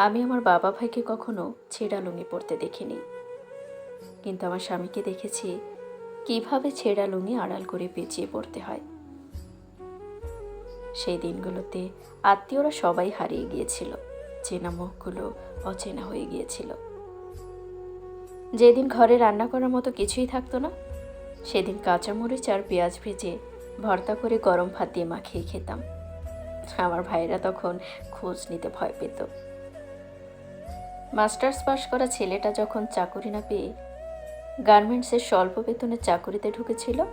আমি আমার বাবা ভাইকে কখনো ছেঁড়া লুঙ্গি পরতে দেখিনি। কিন্তু আমার স্বামীকে দেখেছি কীভাবে ছেঁড়া লুঙ্গি আড়াল করে পেঁচিয়ে পড়তে হয়। সেই দিনগুলোতে আত্মীয়রা সবাই হারিয়ে গিয়েছিল, চেনা মুখগুলো অচেনা হয়ে গিয়েছিল। যেদিন ঘরে রান্না করার মতো কিছুই থাকতো না, সেদিন কাঁচামরিচ আর পেঁয়াজ ভেজে ভর্তা করে গরম ভাত দিয়ে মাখিয়ে খেতাম। আমার ভাইয়েরা তখন খোঁজ নিতে ভয় পেত। মাস্টার্স পাশ করা ছেলেটা যখন চাকুরি না পেয়ে গার্মেন্টসের স্বল্প বেতনের চাকুরিতে ঢুকেছিল,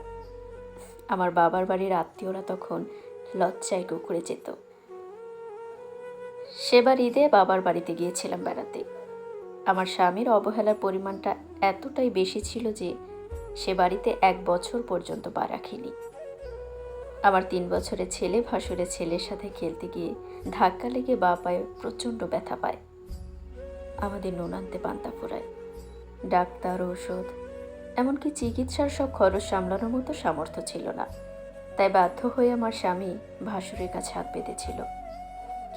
আমার বাবার বাড়ির আত্মীয়রা তখন লজ্জায় কুকুরে যেত। সেবার ঈদে বাবার বাড়িতে গিয়েছিলাম বেড়াতে। আমার স্বামীর অবহেলার পরিমাণটা এতটাই বেশি ছিল যে সে বাড়িতে এক বছর পর্যন্ত পা রাখিনি। আমার তিন বছরের ছেলে ভাসুরের ছেলের সাথে খেলতে গিয়ে ধাক্কা লেগে বা পায়ে প্রচণ্ড ব্যথা পায়। আমাদের নুন আনতে পান্তা ফোরায়। ডাক্তার ঔষধ এমনকি চিকিৎসার সব খরচ সামলানোর মতো সামর্থ্য ছিল না। তাই বাধ্য হয়ে আমার স্বামী ভাসুরের কাছে হাত পেতেছিল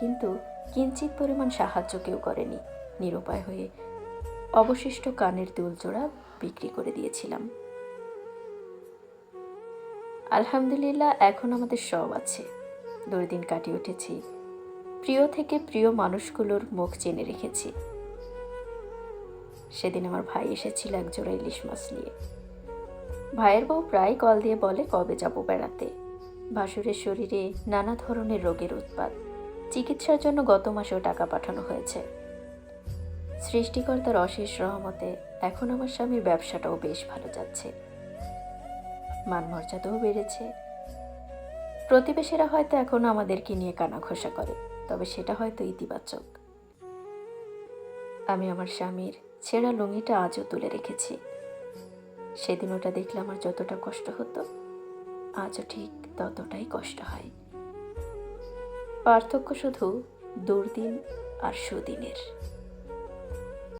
কিন্তু কিঞ্চিত পরিমাণ সাহায্য কেউ করেনি। নিরুপায় হয়ে অবশিষ্ট কানের দুল জোড়া বিক্রি করে দিয়েছিলাম। আলহামদুলিল্লাহ, এখন আমাদের সব আছে। দুদিন কাটিয়ে উঠেছি। প্রিয় থেকে প্রিয় মানুষগুলোর মুখ চেনে রেখেছি। সেদিন আমার ভাই এসেছিল এক জোড়া ইলিশ মাছ নিয়ে। ভাইয়ের বউ প্রায় কল দিয়ে বলে, কবে যাব বেড়াতে? ভাসুরের শরীরে নানা ধরনের রোগের উৎপাত। চিকিৎসার জন্য গত মাসেও টাকা পাঠানো হয়েছে। সৃষ্টিকর্তার অশেষ রহমতে এখন আমার স্বামীর ব্যবসাটাও বেশ ভালো যাচ্ছে। মান মর্যাদাও বেড়েছে। প্রতিবেশীরা হয়তো এখন আমাদেরকে নিয়ে কানা ঘোষা করে, তবে সেটা হয়তো ইতিবাচক। আমি আমার স্বামীর ছেঁড়া লুঙিটা আজও তুলে রেখেছি। সেদিন ওটা দেখলে আমার যতটা কষ্ট হতো, আজও ঠিক ততটাই কষ্ট হয়। পার্থক্য শুধু দুর্দিন আর সুদিনের।